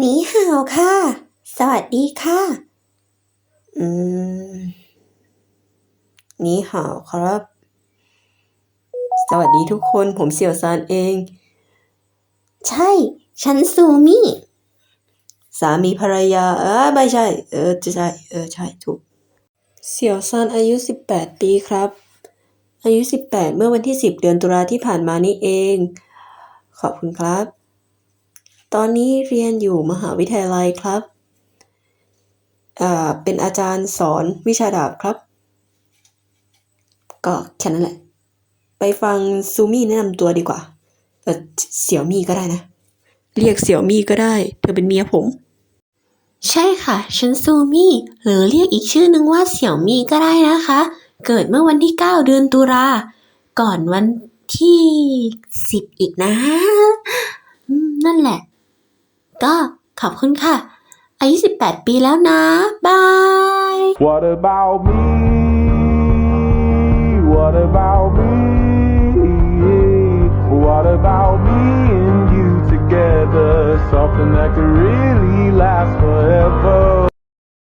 หนีห่าวค่ะ สวัสดีค่ะ อืม หนี่าวครับ สวัสดีทุกคนผมเสี่ยวซานเอง ใช่ ฉันซูมี่ สามีภรรยา เออไม่ใช่ เออจะใช่ เออใช่ถูก เสี่ยวซานอายุ 18 ปีครับ อายุ 18 เมื่อวันที่ 10 เดือนตุลาที่ผ่านมานี่เอง ขอบคุณครับ ตอนนี้เรียนอยู่มหาวิทยาลัยครับอ่าเป็นอาจารย์สอนวิชาดาบครับ ก็แค่นั้นแหละ ไปฟังซูมี่แนะนำตัวดีกว่าเออเสี่ยวมี่ก็ได้นะ เรียกเสี่ยวมี่ก็ได้ เธอเป็นเมียผม ใช่ค่ะ ฉันซูมี่หรือเรียกอีกชื่อนึงว่าเสี่ยวมี่ก็ได้นะคะ เกิดเมื่อวันที่ 9 เดือนตุลาก่อนวันที่ 10 อีกนะอืมนั่นแหละ ก็ขอบคุณค่ะ อายุ 18 ปีแล้วนะ บาย What about me? What about me? What about me and you together? Something that could really last.